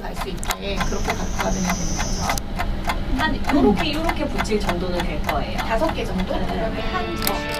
같이 갈 수 있게 그렇게 갖고 가면 됩니다. 한 요렇게 요렇게 붙일 정도는 될 거예요. 다섯 개 정도? 네. 그러면 한 저.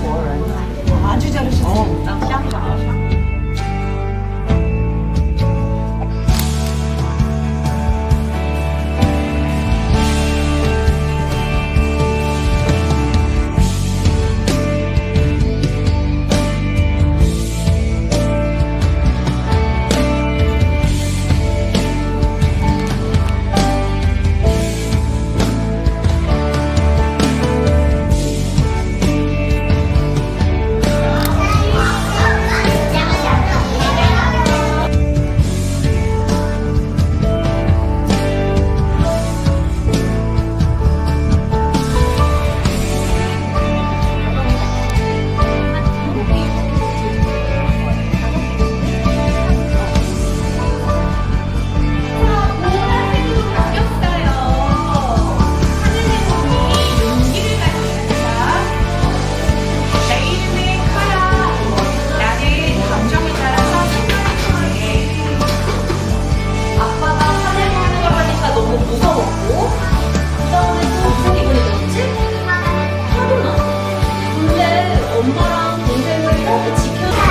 国人啊就叫的是老乡好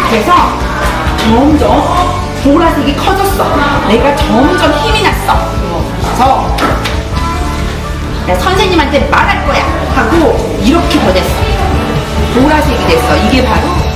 그래서 점점 보라색이 커졌어. 내가 점점 힘이 났어. 그래서 선생님한테 말할 거야 하고 이렇게 변했어. 보라색이 됐어. 이게 바로